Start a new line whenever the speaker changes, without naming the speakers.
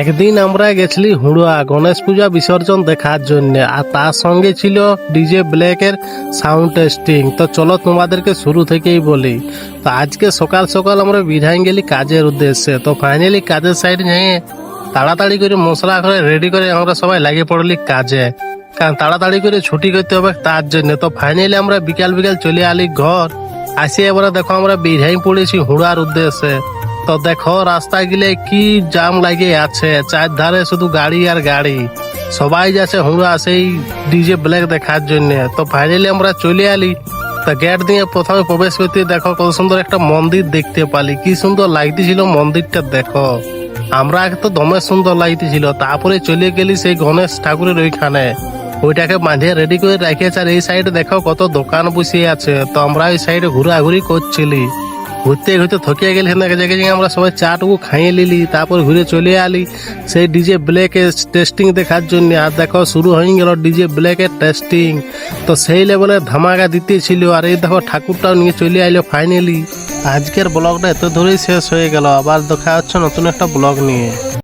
একদিন আমরা গেছিলি হুড়ুয়া, গণেশ পূজা বিসর্জন দেখার জন্য, আর তার সঙ্গে ছিল ডিজে ব্ল্যাকের সাউন্ড টেস্টিং তো চলো তোমাদেরকে শুরু থেকেই বলি। তো আজকে সকাল সকাল আমরা বিধান গেলি কাজের উদ্দেশ্যে। তো ফাইনালি কাজের সাইড নিয়ে তাড়াতাড়ি করে মশলা করে রেডি করে আমরা সবাই লাগিয়ে পড়লি কাজে। কারণ তাড়াতাড়ি করে ছুটি করতে হবে তার জন্য। তো ফাইনালি আমরা বিকাল বিকাল চলে আলি ঘর। আসি এবারে দেখো আমরা বিধাই পড়েছি হুড়ার উদ্দেশ্যে। তো দেখো রাস্তা গিলে কি জাম লাগে আছে। চারধারে শুধু গাড়ি আর গাড়ি। সবাই যাচ্ছে হুড়া সেই ডিজে ব্ল্যাক দেখার জন্য। তো ফাইনালি আমরা চলে আলি তা গেট দিয়ে প্রথমে প্রবেশ করতে দেখো, কত সুন্দর একটা মন্দির দেখতে পালি। কি সুন্দর লাগতেছিল মন্দিরটা দেখো। আমরা তো দমে সুন্দর লাগতেছিল তারপরে চলে গেলি সেই গণেশ ঠাকুরের ওইখানে। ওইটাকে বাঁধিয়ে রেডি করে রেখেছে। আর এই সাইডে দেখো, কত দোকান বসিয়ে আছে। তো আমরা ওই সাইডে ঘোরাঘুরি করছিলি। ঘুরতে ঘুরতে থকিয়ে গেলে সেখানে জায়গায় জায়গায় আমরা সবাই চাটুকু খাইয়ে নিলি, তারপর ঘুরে চলে আলি। সেই ডিজে ব্ল্যাকের টেস্টিং দেখার জন্য। আর দেখো, শুরু হয়ে গেল ডিজে ব্ল্যাকের টেস্টিং তো সেই লেভেলের ধামাকা দিতেছিল আর এই দেখো, ঠাকুরটাও নিয়ে চলে আইলো ফাইনালি আজকের ব্লগটা এত ধরেই শেষ হয়ে গেল। আবার দেখা হচ্ছে নতুন একটা ব্লগ নিয়ে।